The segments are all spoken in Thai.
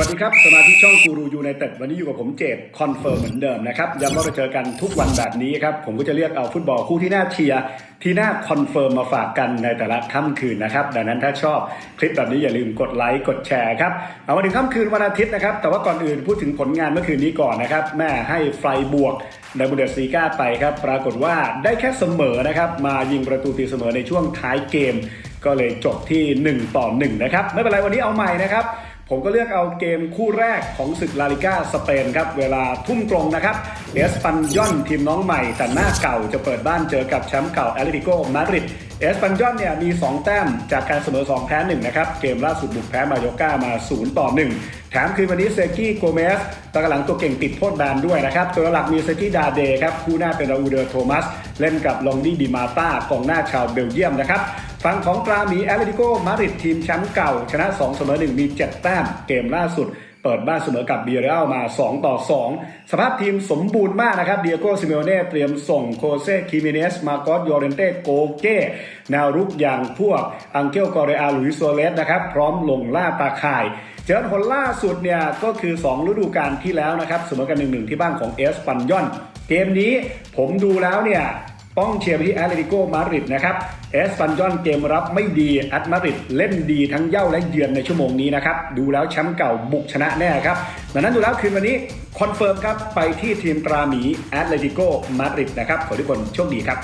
วัสดีครับ สมาชิกช่องกูรูยูไนเต็ดวันนี้อยู่กับผมเจดคอนเฟิร์มเหมือนเดิมนะครับย้ำว่าเราเจอกันทุกวันแบบนี้ครับ ผมก็จะเลือกเอาฟุตบอลคู่ที่น่าเชียร์ที่น่าคอนเฟิร์มมาฝากกันในแต่ละค่ำคืนนะครับ ดังนั้นถ้าชอบคลิปแบบนี้อย่าลืมกดไลค์กดแชร์ครับ เอามาถึงค่ำคืนวันอาทิตย์นะครับ แต่ว่าก่อนอื่นพูดถึงผลงานเมื่อคืนนี้ก่อนนะครับ แม่ให้ไฟบวกในบุนเดสซีกาไปครับ ปรากฏว่าได้แค่เสมอนะครับ มายิงประตูตีเสมอในช่วงท้ายเกม ก็เลยจบที่ 1 ต่อ 1 นะครับ ไม่เป็นไรวันนี้เอาใหม่นะครับ ผมก็เลือกเอาเกมคู่แรกของศึกลาลิก้าสเปนครับ เวลาทุ่มตรงนะครับเอสปันยอนทีมน้องใหม่ แต่หน้าเก่าจะเปิดบ้านเจอกับแชมป์เก่าแอตเลติโกมาดริดเอสปันยอนเนี่ยมี 2 แต้มจากการเสมอ 2 แพ้ 1 นะครับ เกมล่าสุดบุกแพ้มาโยก้ามา 0 ต่อ 1 แถมคืนวันนี้เซกี้โกเมสตะกหลังตัวเก่งติดโทษแบนด้วยนะครับ ตัวหลักมีเซกี้ดาเดครับ คู่หน้าเป็นราอูเดอร์โทมัส เล่นกับลองดี้ดิมาตากองหน้าชาวเบลเยียมนะครับ ฝั่งของตราหมีแอตเลติโกมาดริดทีมแชมป์เก่า ชนะ2เสมอ1มี 7 แต้มเกมล่าสุดเปิดบ้านเสมอกับเบียร์เรลมา 2 ต่อ 2 สภาพทีมสมบูรณ์มากนะครับเดียโกซิเมโอเน่เตรียมส่งโคเซคิมิเนส มาโกสโยเรนเต้โกเก้แนวรุกอย่างพวกอังเกลกอเรอาลุยโซเลสนะครับ พร้อมลงล่าตาข่าย เจอผลล่าสุดเนี่ยก็คือ 2 ฤดูกาลที่แล้วนะครับเสมอกัน1-1 ที่บ้านของเอสปันยอน เกมนี้ผมดูแล้วเนี่ย ต้องเชียร์ไปที่แอตเลติโกมาดริดนะครับเอสปันยอนเกมรับไม่ดีแอตมาดริดเล่นดีทั้งเย่าและเยือนในชั่วโมงนี้นะครับ ดูแล้วแชมป์เก่าบุกชนะแน่ครับดังนั้นดูแล้วคืนวันนี้คอนเฟิร์มครับ ไปที่ทีมตราหมีแอตเลติโกมาดริดนะครับ ขอทุกคนโชคดีครับ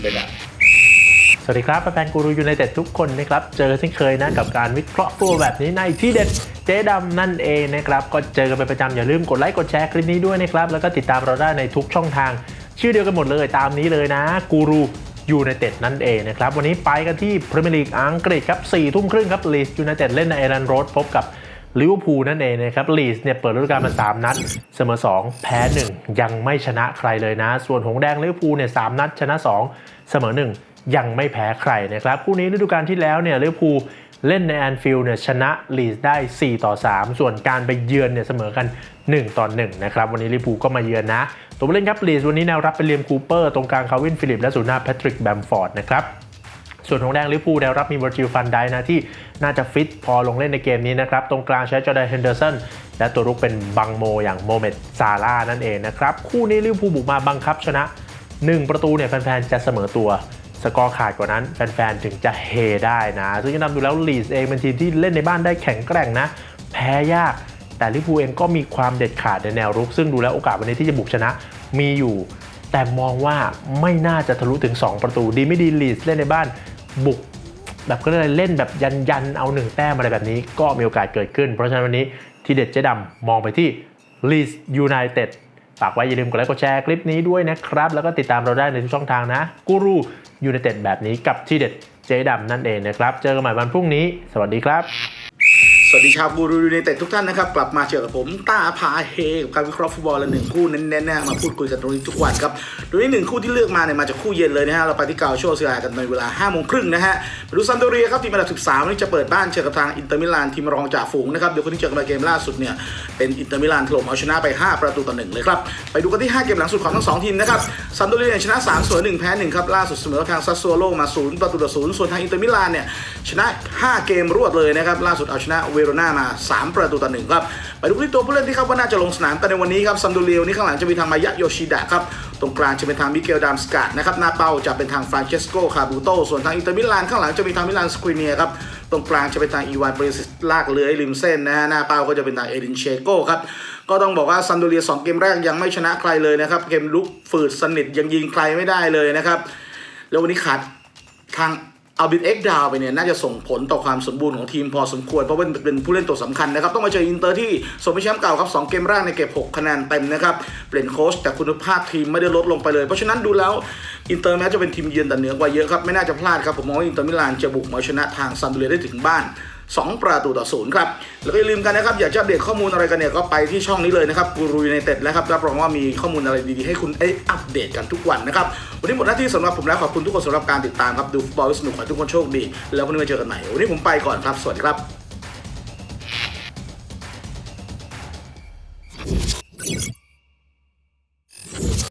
เบนสวัสดีครับแฟนกูรูยูไนเต็ดทุกคนนะครับ เจอเช่นเคยนะกับการวิเคราะห์ตัวแบบนี้ในที่เด็ดเจ๊ดำนั่นเองนะครับ ก็เจอกันเป็นประจำอย่าลืมกดไลค์กดแชร์คลิปนี้ด้วยนะครับ แล้วก็ติดตามเราได้ในทุกช่องทาง ชื่อเดียวกันหมดเลยตามนี้เลยนะกูรูยูไนเต็ดนั่นเองนะครับ วันนี้ไปกันที่พรีเมียร์ลีกอังกฤษครับ4ทุ่มครึ่งครับลีสยูไนเต็ดเล่นในเอรันโรดพบกับลิเวอร์พูลนั่นเองนะครับลีสเนี่ยเปิดฤดูกาลมา 3 นัด เสมอ 2 แพ้ 1 ยังไม่ชนะใครเลยนะ ส่วนหงแดงลิเวอร์พูลเนี่ยสนัดชนะ 2 เสมอ 1 ยังไม่แพ้ใครนะครับคู่นี้ฤดูกาลที่แล้วเนี่ยลิเวอร์พูล เล่นในแอนฟิลด์เนี่ยชนะลีสได้ 4 ต่อ 3 ส่วนการไปเยือนเนี่ยเสมอกัน 1 ต่อ 1 นะครับ วันนี้ลิเวอร์พูก็มาเยือนนะ ตัวผู้เล่นครับลีสวันนี้แนวรับเป็นเลียมคูเปอร์ตรงกลางคาวินฟิลิปและศูนย์หน้าแพทริกแบมฟอร์ดนะครับส่วนของแดงลิเวอร์พูแนวรับมีวอร์จิลฟันไดนะที่น่าจะฟิตพอลงเล่นในเกมนี้นะครับ ตรงกลางใช้จอร์แดนเฮนเดอร์สันและตัวรุกเป็นบังโมอย่างโมเมดซาร่านั่นเองนะครับคู่นี้ลิเวอร์พูบุกมาบังคับชนะ 1 ประตูเนี่ยแฟนๆจะเสมอตัว สกอร์ขาดกว่านั้น แฟนๆ ถึงจะเฮได้นะ ซึ่งจะนำดูแล้วลีสเองเป็นทีมที่เล่นในบ้านได้แข็งแกร่งนะ แพ้ยาก แต่ลิเวอร์พูเองก็มีความเด็ดขาดในแนวรุก ซึ่งดูแล้วโอกาสวันนี้ที่จะบุกชนะมีอยู่ แต่มองว่าไม่น่าจะทะลุถึง 2 ประตู ดีไม่ดีลีสเล่นในบ้านบุกแบบก็เลยเล่นแบบยันยันเอาหนึ่งแต้มอะไรแบบนี้ก็มีโอกาสเกิดขึ้น เพราะฉะนั้นวันนี้ทีเด็ดเจ๊ดำมองไปที่ Leeds United ฝากไว้อย่าลืมกดไลค์กดแชร์คลิปนี้ด้วยนะครับ แล้วก็ติดตามเราได้ในทุกช่องทางนะกูรูยูไนเต็ดแบบนี้กับทีเด็ดเจ๊ดำนั่นเองนะครับ เจอกันใหม่วันพรุ่งนี้ สวัสดีครับ วัสดีชาวบูรูยูไนเต็ดทุกท่านนะครับ กลับมาเจอกับผมต้าพาเฮกับการวิเคราะห์ฟุตบอลละหนึ่งคู่เน้นๆนะมาพูดคุยกันตรงนี้ทุกวันครับโดยที่หนึ่งคู่ที่เลือกมาเนี่ยมาจากคู่เย็นเลยนะฮะเราไปที่เกาโชเซียกันในเวลา5้าโมงครึ่งนะฮะไปดูซันโดเรียครับทีมอันดับ13วันนี้จะเปิดบ้านเจอกับทางอินเตอร์มิลานทีมรองจ่าฝูงนะครับเดี๋ยวคนที่เจอกันในเกมล่าสุดเนี่ยเป็นอินเตอร์มิลานถล่มเอาชนะไป 5 ประตูต่อหนึ่งเลยครับไปดูกันที่ 5 เกมหลังสุดของทั้งสองทีมนะครับซันโดเรียชนะ3เสมอ1แพ้1ครับล่าสุดเสมอทางซัสโซโลมา0ประตูต่อ0ส่วนทางอินเตอร์มิลานเนี่ยชนะ 5 เกมรวดเลยนะครับล่าสุดเอาชนะเวโรนามา 3 ประตูต่อหนึ่งครับ ไปดูที่ตัวผู้เล่นที่ครับว่าน่าจะลงสนามกันในวันนี้ครับซัมโดเรียวนี่ข้างหลังจะมีทางมายะโยชิดะครับตรงกลางจะเป็นทางมิเกลดามสกัดนะครับหน้าเป้าจะเป็นทางฟรานเชสโกคาบูโตส่วนทางอินเตอร์มิลานข้างหลังจะมีทางมิลานสคริเนียครับตรงกลางจะเป็นทางอีวานเบรซิสลากเลื้อยริมเส้นนะฮะหน้าเป้าก็จะเป็นทางเอดินเชโกครับก็ต้องบอกว่าซัมโดเรียสองเกมแรกยังไม่ชนะใครเลยนะครับเกมลุกฝืดสนิทยังยิงใครไม่ได้เลยนะครับแล้ววันนี้ขาดทาง เอาบิดเอ็กดาวไปเนี่ยน่าจะส่งผลต่อความสมบูรณ์ของทีมพอสมควร เพราะว่าเป็นผู้เล่นตัวสำคัญนะครับ ต้องมาเจออินเตอร์ที่สมเป็นแชมป์เก่าครับ2เกมแรกในเก็บ 6 คะแนนเต็มนะครับ เปลี่ยนโค้ชแต่คุณภาพทีมไม่ได้ลดลงไปเลย เพราะฉะนั้นดูแล้วอินเตอร์แม้จะเป็นทีมเยือนแต่เหนือกว่าเยอะครับไม่น่าจะพลาดครับผมมองว่าอินเตอร์มิลานจะบุกมาชนะทางซันเดเรได้ถึงบ้าน 2 ประตูต่อศูนย์ครับแล้วก็อย่าลืมกันนะครับอยากจะเด็ตข้อมูลอะไรกันเนี่ยก็ไปที่ช่องนี้เลยนะครับกูรูในเต็ดนะครับรับรองว่ามีข้อมูลอะไรดีๆให้คุณได้อัปเดตกันทุกวันนะครับวันนี้หมดหน้าที่สำหรับผมแล้วขอบคุณทุกคนสำหรับการติดตามครับดูฟุตบอลสนุกขอให้ทุกคนโชคดี แล้ววันนี้มาเจอกันใหม่วันนี้ผมไปก่อนครับสวัสดีครับ